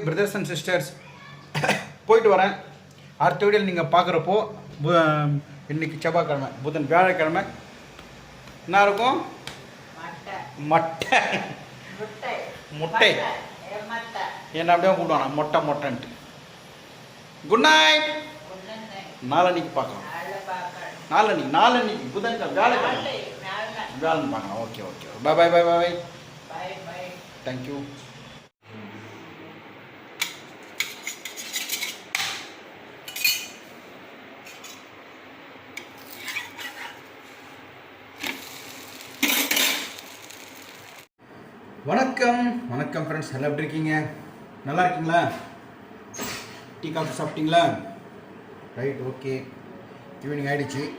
Brothers and sisters போயிட்டு வரேன். அடுத்த வீடியோவில் நீங்கள் பார்க்குறப்போ இன்னைக்கு செவ்வாய்க்கிழமை புதன் வியாழக்கிழமை. என்ன இருக்கும்? மட்டை. மட்டை. என்ன அப்படியே கூப்பிடுவாங்க மொட்டை மொட்டைன்ட்டு. குட் நைட் நாளன்னைக்கு பார்க்கலாம். நாளன்னைக்கு நாளன்னைக்கு புதன் வியாழக்கிழமை. வியாழன். பார்க்கலாம். Okay okay bye bye bye bye bye bye thank you வணக்கம். வணக்கம் ஃப்ரெண்ட்ஸ் எல்லாம் எப்படி இருக்கீங்க? நல்லா இருக்கீங்களா? டீ காஃபி சாப்பிட்டீங்களா? ரைட் ஓகே ஈவினிங் ஆயிடுச்சு.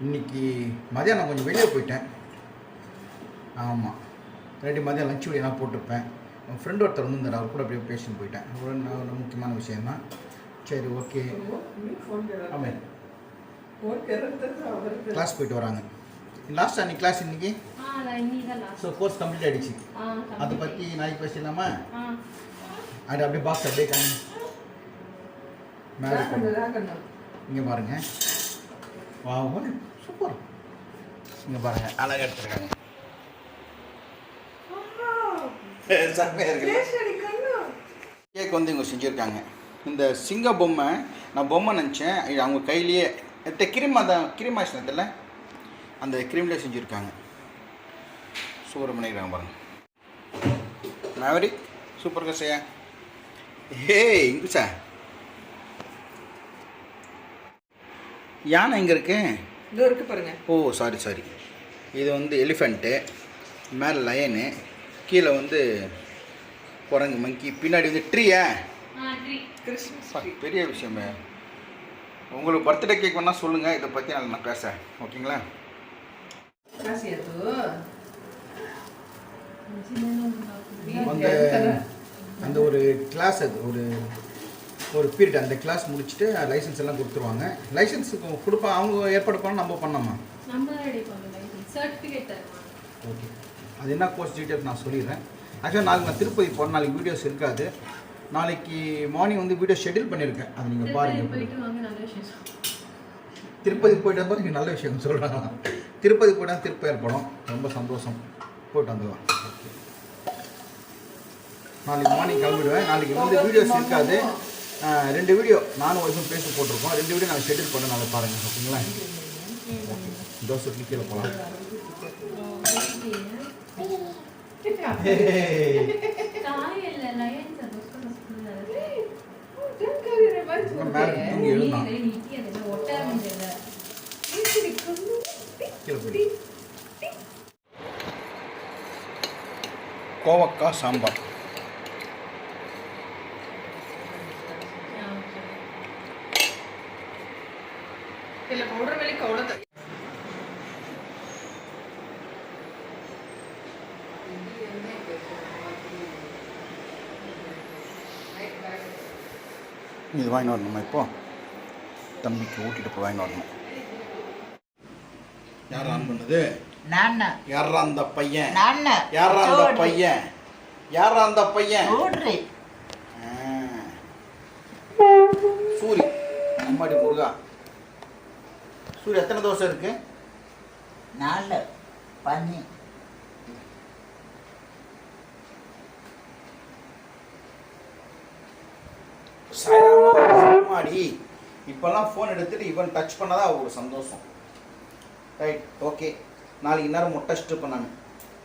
இன்னைக்கு மதியானம் கொஞ்சம் வெளியே போயிட்டேன். ஆமாம் ரெண்டு மதியம் லஞ்ச் வீடியோ நான் போட்டிருப்பேன். என் ஃப்ரெண்ட் ஒருத்தர் வந்து அவர் கூட அப்படியே பேசின்னு போயிட்டேன். ஒரு ந- ஒரு முக்கியமான விஷயம்தான். சரி ஓகே ஆமாம். கிளாஸ் போயிட்டு வராங்க. லாஸ்ட் அன்னைக்கு கிளாஸ் இன்னைக்கு? ஸோ கோர்ஸ் கம்ப்ளீட் ஆயிடுச்சு. அதை பற்றி நாளைக்கு பேசலாமா அது அப்படியே பாக்ஸ் அப்படியே காமி மேலே இங்கே பாருங்க. வா சூப்பர் இங்கே பாருங்க அழகாக எடுத்துருக்காங்க. கேக் வந்து இவங்க செஞ்சுருக்காங்க. இந்த சிங்க பொம்மை நான் பொம்மை நினச்சேன். அவங்க கையிலேயே கிரீம் அந்த கிரீம் ஆச்சுனதில்ல அந்த கிரீம்லேயே செஞ்சுருக்காங்க. சூப்பர் பண்ணிக்கிறாங்க பாருங்க மேவரிக் சூப்பர் கசையா ஹே இங்கு சார் யானை எங்கே இருக்கு? இதோ இருக்கு பாருங்க. ஓ சாரி சாரி இது வந்து எலிஃபெண்ட்டு மேலே லயனு கீழே வந்து குரங்கு மங்கி பின்னாடி வந்து ட்ரீயா பெரிய விஷயமே. உங்களுக்கு பர்த்டே கேக் வேணால் சொல்லுங்கள் இதை பற்றி நான் நான் பேசுகிறேன் ஓகேங்களா? அது அந்த அந்த ஒரு கிளாஸ் அது ஒரு ஒரு பீரியட் அந்த கிளாஸ் முடிச்சுட்டு லைசன்ஸ் எல்லாம் கொடுத்துருவாங்க லைசன்ஸ் கொடுப்பா அவங்க ஏற்பாடு பண்ண நம்ம பண்ணோமா ஓகே அது என்ன கோர்ஸ் டீட்டெயில்ஸ் நான் சொல்லிடுறேன். ஆக்சுவலாக நாளைக்கு நான் திருப்பதி போகிறேன் நாளைக்கு வீடியோஸ் இருக்காது நாளைக்கு மார்னிங் வந்து வீடியோ ஷெட்யூல் பண்ணியிருக்கேன் அது நீங்கள் பாருங்கள் திருப்பதி போயிட்டு வந்தால் நீங்கள் நல்ல விஷயம் சொல்கிறாங்க திருப்பதி போயிட்டா திருப்பதி ஏற்படும். ரொம்ப சந்தோஷம். போயிட்டு வந்துடுவேன் நாளைக்கு மார்னிங் கிளம்பிடுவேன். நாளைக்கு வந்து வீடியோஸ் இருக்காது. ரெண்டு வீடியோ நானும் ஒய்ஃபும் பேசி போட்டிருக்கோம். ரெண்டு வீடியோ நான் ஷெட்யூல் பண்ண நாளை பாருங்கள் ஓகேங்களா? ஓகே. தோசை இட்லி கீழே போகலாம் மேலே தூங்கி எழுந்தான் நீட்டி அது ஒட்ட முடியல கீழே போயிடு கோவக்காய் சாம்பார். வெளி கவுட இது வாங்கி வரணுமா இப்போ? தம்பிக்கு ஊட்டிட்டு போய் வாங்கி வரணும். யார் ஆன் பண்ணது? நான் யாரா அந்த பையன்? நான் யாரா அந்த பையன்? யாரா அந்த பையன். சூரி. அம்மாடி முருகா. சூரி எத்தனை தோசை இருக்கு? நாலு. பண்ணி அம்மாடி இப்போல்லாம் ஃபோன் எடுத்துட்டு இவன் டச் பண்ணாதான் ஒரு சந்தோஷம். ரைட் ஓகே நாளைக்கு நேரம் முட்டை ஸ்டிப் பண்ணாங்க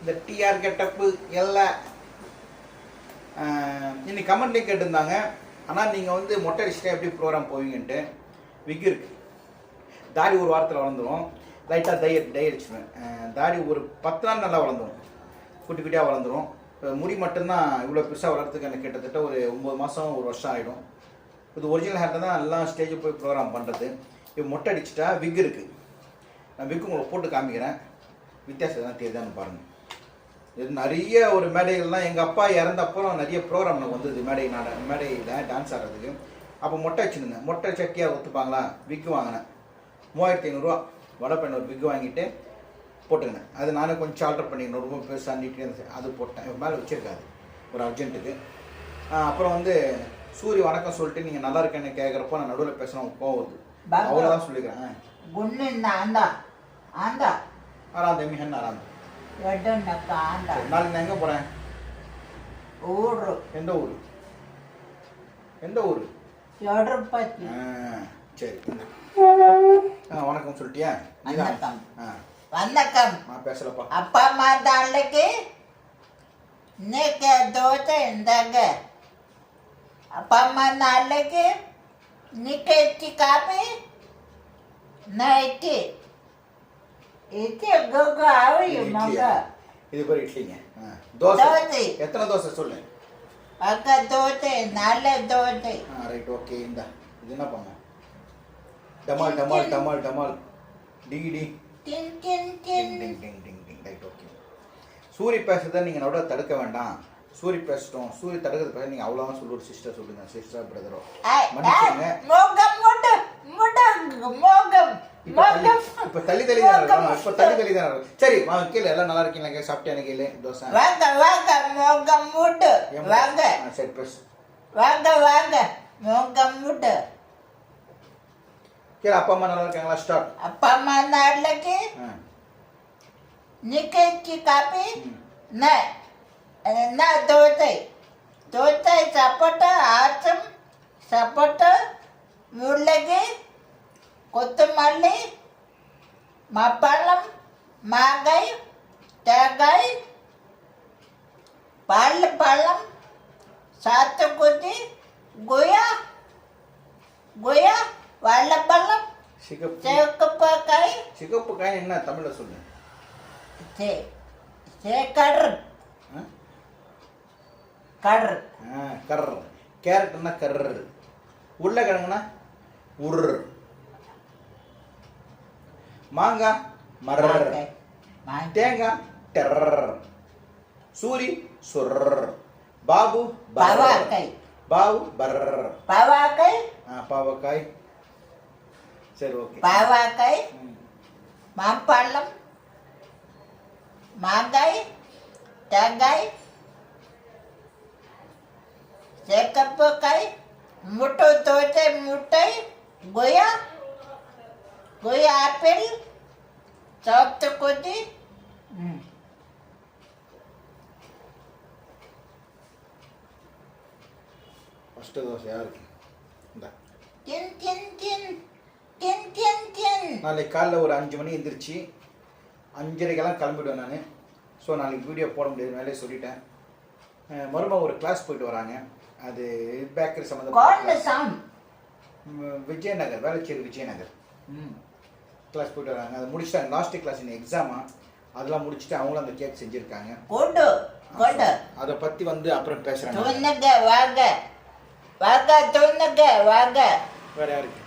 இந்த டிஆர் கெட்டப்பு எல்லாம் இன்னைக்கு கமெண்ட்லேயும் கேட்டிருந்தாங்க. ஆனால் நீங்கள் வந்து மொட்டை அடிச்சுட்டா எப்படி ப்ரோக்ராம் போவீங்கன்ட்டு? விக் இருக்கு. தாடி ஒரு வாரத்தில் வளர்ந்துரும். லைட்டாக டை டை தாடி ஒரு பத்து நாள் நல்லா வளர்ந்துரும். குட்டி குட்டியாக வளர்ந்துரும். இப்போ முடி மட்டும்தான் இவ்வளோ பெருசாக வளர்றதுக்கு எனக்கு கிட்டத்தட்ட ஒரு ஒம்பது மாதம் ஒரு வருஷம் ஆகிடும் இது ஒரிஜினல் ஹேர் தான் எல்லாம் ஸ்டேஜ் போய் ப்ரோக்ராம் பண்ணுறது இப்போ மொட்டை அடிச்சிட்டா விக் இருக்குது நான் விக்கு உங்களை போட்டு காமிக்கிறேன். வித்தியாசம் எதாவது தெரியுதான்னு பாருங்கள் இது நிறைய ஒரு மேடைகள்லாம் எங்கள் அப்பா இறந்த அப்புறம் நிறைய ப்ரோக்ராம் எனக்கு வந்தது மேடை நான் மேடையில் டான்ஸ் ஆடுறதுக்கு. அப்போ மொட்டை வச்சுருந்தேன். மொட்டை சட்டியாக ஒத்துப்பாங்களா விக்கு வாங்கினேன். மூவாயிரத்தி ஐநூறுரூவா வடப்பெண் ஒரு விக்கு வாங்கிட்டு போட்டுக்கினேன். அது நானே கொஞ்சம் ஆல்டர் பண்ணிக்கணும் ரொம்ப பெருசாக நீட்டே அது போட்டேன். மேலே வச்சுருக்காது. ஒரு அர்ஜென்ட்டுக்கு அப்புறம் வந்து சூரிய வணக்கம் சொல்லிட்டு நீங்கள் நல்லா இருக்கேன்னு கேட்குறப்போ நான் நடுவில் பேசுகிறேன் கோவம் வருது. அவ்வளோதான் சொல்லிக்கிறேன். ஒன்று இந்த ஆந்தா ஆராந்த மிகன் ஆராந்த எட்டண்டக்கா ஆந்தா நாளைக்கு நான் எங்கே ஊர் எந்த ஊர் எந்த ஊர் எடர்பத்தி சரி ஆ வணக்கம் சொல்லிட்டியா வணக்கம் வணக்கம் நான் பேசலப்பா அப்பா அம்மா தாண்டக்கு இன்னைக்கு தோசை இருந்தாங்க அப்பா அம்மா நாளைக்கு இன்னைக்கு காப்பி நைட்டு இது பேர் இட்லிங்க. தோசை. எத்தனை தோசை சொல்லு. அக்கா தோசை. நல்ல தோசை. ரைட் ஓகே இந்த. இது என்ன பண்ண? டமால் டமால் டமால் டமால். டிங் டிங் டிங் டிங் டிங் டிங் டிங் டிங் டிங் ரைட் ஓகே. சூரிய பேசுறதை நீங்கள் நடுவில் தடுக்க வேண்டாம். சூரிய பேசிட்டோம். சூரிய தடுக்கிறது பேச நீங்கள் அவ்வளோவா சொல்லு சிஸ்டர் சொல்லுங்க. சிஸ்டர் பிரதரோ மன்னிச்சுங்க மோகம் மோகம் மோகம். இப்ப தள்ளி தள்ளி தான் இப்ப தள்ளி தள்ளி தான் சரி வாங்க கீழே எல்லாம் நல்லா இருக்கீங்களா சாப்பிட்டு எனக்கு இல்லை தோசை வாங்க வாங்க மோகம் மூட்டு வாங்க சரி பேசு வாங்க வாங்க மோகம் மூட்டு கீழே அப்பா அம்மா நல்லா இருக்காங்களா ஸ்டார்ட் அப்பா அம்மா நாளைக்கு நிக்கைக்கு காப்பி நான் நான் தோத்தை தோத்தை சப்போட்டா ஆச்சம் சப்போட்டா முள்ளகி கொத்தமல்லி மப்பழம் மாங்காய் தேங்காய் பல் பழம் சாத்துக்குத்தி குயா குயா வல்லப்பழம் சிகப்பு. சிகப்பு காய் சிகப்பு காய் என்ன தமிழ்ல சொல்லு? சே சே கர். கர். கர். கேரட்னா கர். உருளைக்கிழங்குனா உரு. மாங்காய் மரர் தேங்காய் டெரர் சூரி சுர் பாபு பர் பாவாக்காய் பாவு பர் பாவாக்காய் ஆ பாவக்காய் சரி ஓகே பாவாக்காய் ம். மாம்பழம் மாங்காய் தேங்காய் சேக்கப்பக்காய் முட்டை தோசை முட்டை கொய்யா கொய் ஆப்பிள் சவத்து கொதி ஃபஸ்ட்டு தோசை யாருக்கு தின் தின் தின் தின் தின் தின் நாளைக்கு காலைல ஒரு அஞ்சு மணி எந்திரிச்சு அஞ்சரைக்கெல்லாம் கிளம்பிடுவேன் நான். ஸோ நாளைக்கு வீடியோ போட முடியாது மேலே சொல்லிட்டேன். மருமக ஒரு கிளாஸ் போயிட்டு வராங்க. அது பேக்கரி சம்மந்தம் விஜயநகர் வேளச்சேரி விஜயநகர். கிளாஸ் போயிட்டு வராங்க. அதை முடிச்சிட்டாங்க லாஸ்ட் கிளாஸ் இன்னும் எக்ஸாமா அதெல்லாம் முடிச்சுட்டு அவங்களும் அந்த கேக் செஞ்சுருக்காங்க. கொடு கொடு அதை பற்றி வந்து அப்புறம் பேசுகிறாங்க வாங்க. வாங்க துண்ணுங்க வாங்க. வேறு யாருக்கு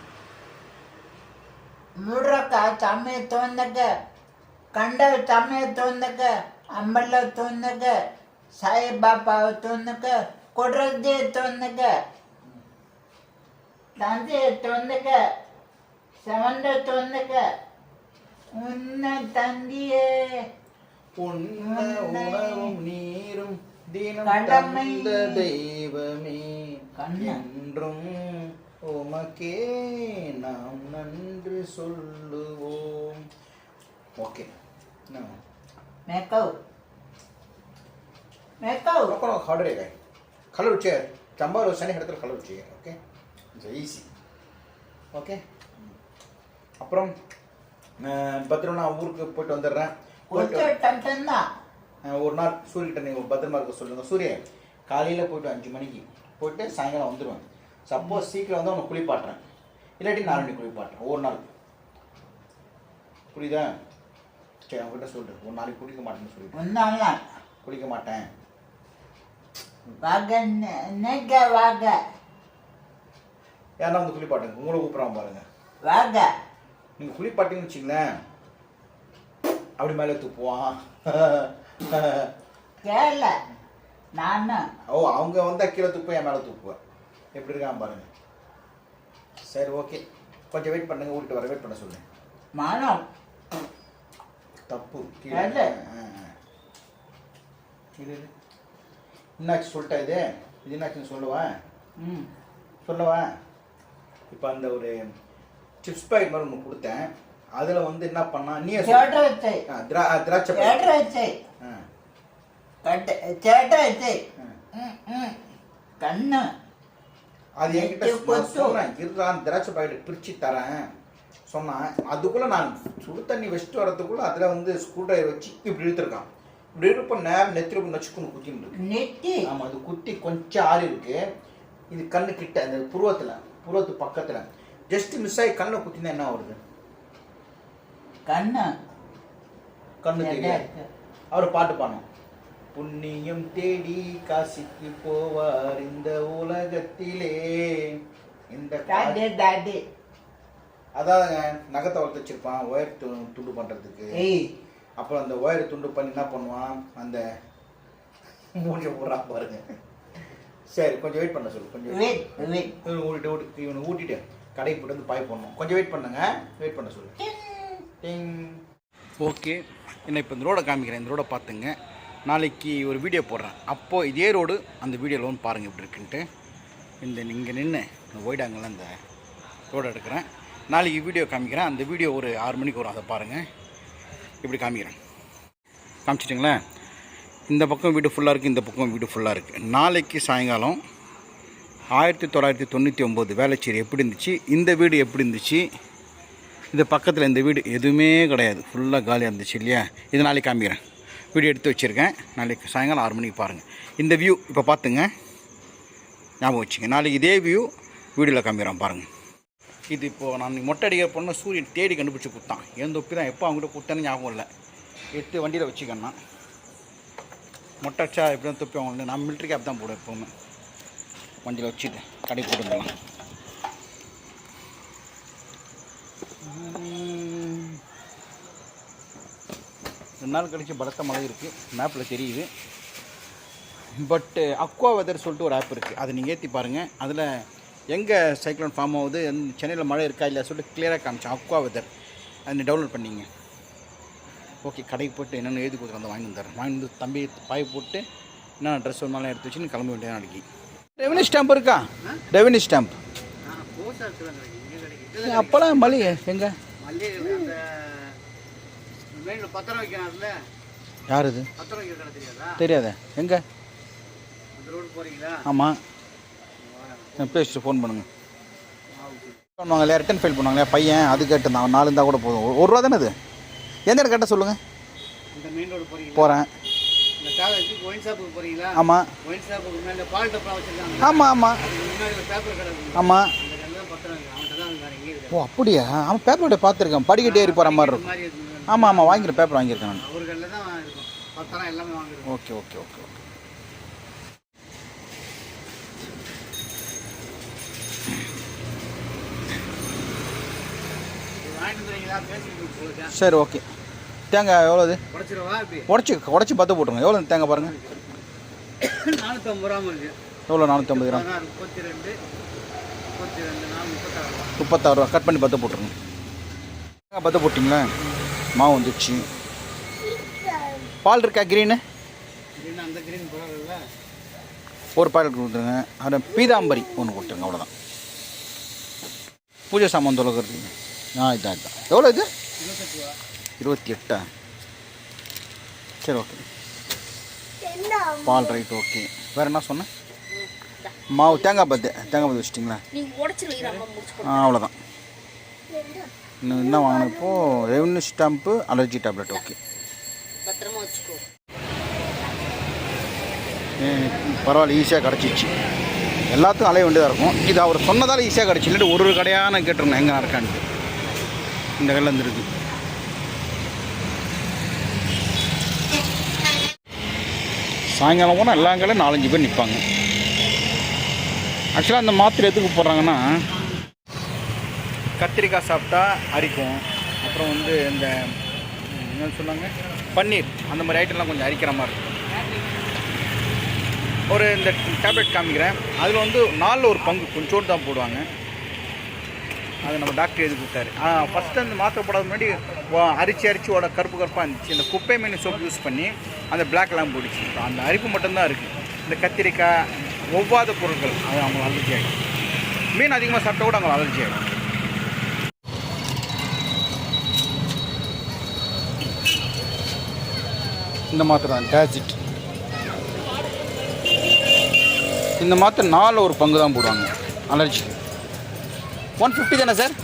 முடுறக்க தம்மை துண்ணுங்க கண்ட தம்மை துண்ணுங்க அம்பல துண்ணுங்க சாய்பாபாவை துண்ணுங்க குடுறதே துண்ணுங்க தந்தைய துண்ணுங்க செவந்த துண்ணுங்க உன்ன தந்தியே. உண்ண உணவும் நீரும் தினம். தந்த தெய்வமே. என்றும் உமக்கே நாம் நன்றி சொல்லுவோம். ஓகே. மேக்கவ். மேக்கவ். காய் கலர் வச்சு சம்பா ரோசானி இடத்துல கலர் வச்சு ஓகே ஈஸி ஓகே அப்புறம் பத்திரம் ஊருக்கு போயிட்டு வந்துடுறேன். ஒரு நாள் சூரியகிட்ட நீங்கள் பத்திரமா இருக்க சொல்லுங்க. சூரிய காலையில் போயிட்டு அஞ்சு மணிக்கு போயிட்டு சாயங்காலம் வந்துடுவேன் சப்போஸ் சீக்கிரம் வந்து அவனை குளிப்பாட்டுறேன். இல்லாட்டி நாலு குளிப்பாட்டுறேன். ஒரு நாள். புரியுதா? சரி அவன்கிட்ட சொல்லிட்டு ஒரு நாளைக்கு குளிக்க மாட்டேன்னு சொல்லிட்டு. ஒன்னால குளிக்க மாட்டேன். வாங்க நெக்க வாங்க. ஏன்னா வந்து குளிப்பாட்டுங்க? உங்களை கூப்பிட்றான் பாருங்க. வாங்க. நீங்கள் குளிப்பாட்டிங்கன்னு வச்சுங்களேன் அப்படி மேலே துப்புவான் கேள நானு ஓ அவங்க வந்தால் கீழே துப்பு என் மேலே துப்புவேன் எப்படி இருக்கான் பாருங்க. சரி ஓகே. கொஞ்சம் வெயிட் பண்ணுங்க வீட்டு வர வெயிட் பண்ண சொல்லுங்க மனம். தப்பு. ஆ. இது இது. என்னாச்சு சொல்லிட்டா இது? இது என்னாச்சுன்னு சொல்லவா? ம். சொல்லவா? இப்போ அந்த ஒரு சிப்ஸ் பாக்கெட் மாதிரி ஒன்று கொடுத்தேன். அதில் வந்து என்ன பண்ணா நீ திராட்சை திராட்சை கண்ணு. அது என்கிட்ட சொல்கிறேன் இருடா திராட்சை பாக்கெட் பிரித்து தரேன். சொன்னான் அதுக்குள்ளே நான் சுடு தண்ணி வச்சுட்டு வரதுக்குள்ளே அதில் வந்து ஸ்க்ரூ ட்ரைவர் வச்சு இப்படி இழுத்துருக்கான். இப்படி இருப்ப நேரம் நெத்திரி நச்சுக்குன்னு குத்தின்னு இருக்கு. நெத்தி? ஆமாம் அது குத்தி கொஞ்சம் ஆறு இருக்கு. இது கண்ணு கிட்ட அந்த புருவத்தில் புருவத்து பக்கத்தில். ஜஸ்ட் மிஸ் ஆகி கண்ணில் குத்தினா என்ன வருது கண்ணு? கண்ணு தெரியல. அவர் பாட்டு பாடணும் புண்ணியம் தேடி காசிக்கு போவார் இந்த உலகத்திலே. இந்த அதாங்க நகத்தை வளர்த்து வச்சிருப்பான் ஒயர் துண்டு பண்றதுக்கு. அப்புறம் அந்த ஒயர் துண்டு பண்ணி என்ன பண்ணுவான்? அந்த மூஞ்ச போடுறான் பாருங்க. சரி கொஞ்சம் வெயிட் பண்ண சொல்லு கொஞ்சம் ஊட்டிட்டு இவனை ஊட்டிட்டு கடைக்கு போட்டு வந்து பாய் போடணும். கொஞ்சம் வெயிட் பண்ணுங்க. வெயிட் பண்ண சொல்லு. டிங் ஓகே என்ன இப்போ இந்த ரோடை காமிக்கிறேன். இந்த ரோடை பார்த்துங்க. நாளைக்கு ஒரு வீடியோ போடுறேன். அப்போது இதே ரோடு அந்த வீடியோவில் வந்து பாருங்கள் இப்படி இருக்குன்ட்டு. இந்த இங்கே நின்று இந்த ஒய்டாங்கெல்லாம் இந்த ரோடு எடுக்கிறேன். நாளைக்கு வீடியோ காமிக்கிறேன். அந்த வீடியோ ஒரு ஆறு மணிக்கு வரும். அதை பாருங்கள் இப்படி காமிக்கிறேன். காமிச்சிட்டிங்களேன் இந்த பக்கம் வீடு ஃபுல்லாக இருக்குது இந்த பக்கம் வீடு ஃபுல்லாக இருக்குது நாளைக்கு சாயங்காலம் ஆயிரத்தி தொள்ளாயிரத்தி தொண்ணூற்றி ஒம்பது வேலைச்சேரி எப்படி இருந்துச்சு இந்த வீடு எப்படி இருந்துச்சு இந்த பக்கத்தில் இந்த வீடு எதுவுமே கிடையாது. ஃபுல்லாக காலியாக இருந்துச்சு இல்லையா? இது நாளைக்கு காமிக்கிறேன். வீடியோ எடுத்து வச்சுருக்கேன். நாளைக்கு சாயங்காலம் ஆறு மணிக்கு பாருங்கள் இந்த வியூ இப்போ பார்த்துங்க ஞாபகம் வச்சுங்க. நாளைக்கு இதே வியூ வீடியோவில் காமிக்கிறேன் பாருங்கள் இது இப்போது நான் மொட்டை அடிக்கிற பொண்ணு சூரியன் தேடி கண்டுபிடிச்சி கொடுத்தான். என் தொப்பி தான் எப்போ அவங்ககிட்ட கொடுத்தேன்னு ஞாபகம் இல்லை. எடுத்து வண்டியில் வச்சுக்கண்ணா. மொட்டை அடிச்சா எப்படி தான் தொப்பி அவங்க நான் மில்ட்ரி கேப் தான் போடுவேன் எப்போவுமே. வண்டியில் வச்சுட்டு கடை போட்டுக்கலாம் ரெண்டு நாள் கழிச்சு பலத்த மழை இருக்குது மேப்பில் தெரியுது. பட்டு அக்வா வெதர் சொல்லிட்டு ஒரு ஆப் இருக்குது அதை நீங்கள் ஏற்றி பாருங்கள் அதில் எங்கே சைக்ளோன் ஃபார்ம் ஆகுது? சென்னையில் மழை இருக்கா இல்லையா சொல்லிட்டு கிளியராக காமிச்சேன். அக்வா வெதர் அதை டவுன்லோட் பண்ணிங்க. ஓகே கடைக்கு போட்டு என்னென்ன எழுதி கொடுக்குறேன் அதை வாங்கி வந்துடுறேன். வாங்கி வந்து தம்பி பாய் போட்டு என்னென்ன ட்ரெஸ் ஒரு நாள் எடுத்து வச்சு கிளம்ப வேண்டியது நாளைக்கு. ரெவன்யூ ஸ்டாம்ப் இருக்கா? ரெவன்யூ ஸ்டாம்ப் அப்போல்லாம் மளிகை எங்கே? மல்லிகை வைக்கிறான்ல யார் இது? தெரியாதா? எங்கே? ஆமாம் பேசிட்டு ஃபோன் பண்ணுங்க. பண்ணுவாங்க இல்லையா ரிட்டன் ஃபைல் பண்ணுவாங்க இல்லையா பையன் அது கேட்டு அவன் நாலு இருந்தால் கூட போதும். ஒரு- ரூபா தானே அது எந்த இடம் கேட்டால் சொல்லுங்கள் போகிறேன் ஆமாம் ஆமாம் ஆமாம். ஆமாம் ஓ அப்படியா? அவன் பேப்பரோட பார்த்துருக்கேன். படிக்கட்டு போகிற மாதிரி இருக்கும். ஆமாம் ஆமாம் வாங்கிக்கிறேன் பேப்பர் வாங்கியிருக்கேன் நான். ஓகே ஓகே ஓகே சரி ஓகே. தேங்காய் எவ்வளோ இது உடச்சி உடச்சி பார்த்து போட்டுருங்க. எவ்வளோ தேங்காய் பாருங்கள் எவ்வளோ நானூற்றம்பது கிராம் பதினாறு முப்பத்தி ரெண்டு முப்பத்தி ரெண்டு நாலு முப்பத்தாறு ரூபா. முப்பத்தாறு ரூபா. கட் பண்ணி பார்த்து போட்டுருங்க. தேங்காய் பார்த்து போட்டிங்களா? மாவு வந்துச்சு. பால் இருக்கா க்ரீனு ஒரு பாக்கெட் கொடுத்துருங்க. அதில் பீதாம்பரி ஒன்று கொடுத்துருங்க. அவ்வளோதான் பூஜை சாமான் தொலைக்கிறது ஆ இதான் இதான். எவ்வளோ இது? இருபத்தி எட்டா? சரி ஓகே பால் ரைட் ஓகே வேறு என்ன சொன்னேன் மாவு தேங்காய் பத்து தேங்காய் பத்து வச்சிட்டிங்களா? ஆ அவ்வளோதான் இன்னும் என்ன வாங்கினப்போ revenue stamp allergy tablet okay பரவாயில்ல ஈஸியாக கிடச்சிச்சு. எல்லாத்துக்கும் அலைய வேண்டியதாக இருக்கும். இது அவர் சொன்னதால் ஈஸியாக கிடச்சி இல்லாட்டி ஒரு நான் கேட்டிருந்தேன். எங்கே இருக்கான்ட்டு இந்த கடையில் இருந்துருக்கு. சாயங்காலம் போனால் எல்லா கடையும் நாலஞ்சு பேர் நிற்பாங்க ஆக்சுவலாக அந்த மாத்திரை எதுக்கு போடுறாங்கன்னா கத்திரிக்காய் சாப்பிட்டா அரிக்கும். அப்புறம் வந்து இந்த என்ன சொன்னாங்க பன்னீர். அந்த மாதிரி ஐட்டம்லாம் கொஞ்சம் அரிக்கிற மாதிரி இருக்கும். ஒரு இந்த டேப்லெட் காமிக்கிறேன். அதில் வந்து நாலில் ஒரு பங்கு கொஞ்சோடு தான் போடுவாங்க. அது நம்ம டாக்டர் எழுதி கொடுத்தாரு. ஃபஸ்ட்டு அந்த மாத்திரை போடாத முன்னாடி வா- அரிச்சு அரிச்சு ஓட கருப்பு கருப்பாக இருந்துச்சு. இந்த குப்பை மீன் சோப்பு யூஸ் பண்ணி அந்த பிளாக்லாம் போயிடுச்சு அந்த அரிப்பு மட்டும்தான் இருக்குது இந்த கத்திரிக்காய் ஒவ்வாத பொருட்கள் அது அவங்க அலர்ஜி ஆகிடும் மீன் அதிகமாக சாப்பிட்டா கூட அவங்க அலர்ஜி ஆகிடும் இந்த மாத்திரை தான் இந்த மாத்திரை நாலு ஒரு பங்கு தான் போடுவாங்க அலர்ஜிக்கு ஒன் ஃபிஃப்டி தானே சார்?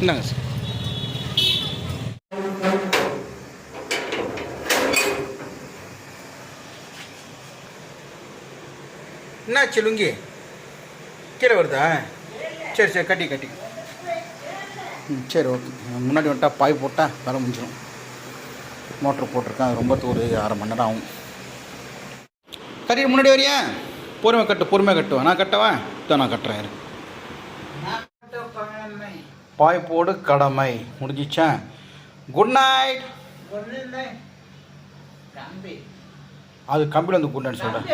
இந்தாங்க சார்? என்னாச்சு லுங்கி? கீழே வருதா? சரி சரி கட்டி கட்டி. ம் சரி ஓகே. முன்னாடி வந்துட்டா பாய் போட்டால் வேலை முடிஞ்சிடும் மோட்ரு போட்டிருக்கேன் அது ரொம்ப ஒரு அரை மணி நேரம் ஆகும். கட்டிட்டு முன்னாடி வரியா? பொறுமை கட்டு பொறுமையாக கட்டுவேன் நான் கட்டவா? தான் நான் கட்டுறேன் இரு. பாய் போடு கடமை. முடிஞ்சிச்சா? குட் நைட் அது கம்பியில் வந்து குட் நைட் சொல்கிறேன்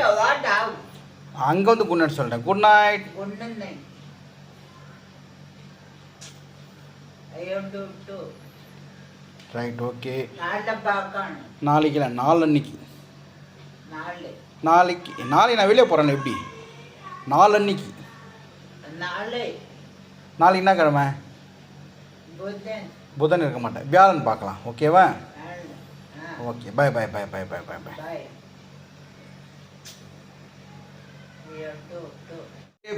அங்கே வந்து குட் நைட் சொல்கிறேன் குட் நைட் ரைட் ஓகே நாளைக்கு இல்லை நாளன்னைக்கு நாளைக்கு நாளைக்கு நான் வெளியே போகிறேன் எப்படி? நாளன்னைக்கு. நாளைக்கு என்ன கிழமை? புதன். இருக்க மாட்டேன். வியாழன் பார்க்கலாம். ஓகேவா okay bye bye bye bye bye bye bye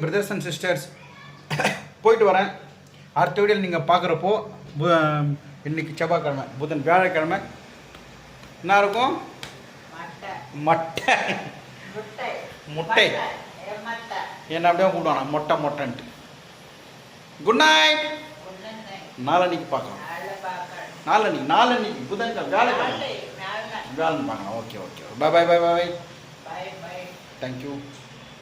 brothers and sisters போயிட்டு வரேன். அடுத்த வீடியோவில் நீங்கள் பார்க்குறப்போ இன்னைக்கு செவ்வாய்க்கிழமை புதன் வியாழக்கிழமை. என்ன இருக்கும்? மட்டை. முட்டை. என்ன அப்படியே கூப்பிடுவானா மொட்டை மொட்டைன்ட்டு. குட் நைட் நாளன்னைக்கு பார்க்கலாம். நாளன்னைக்கு நாளன்னைக்கு புதன்கிழமை வியாழக்கிழமை. வியாழன் பார்க்கலாம். Okay okay. Bye bye bye bye thank you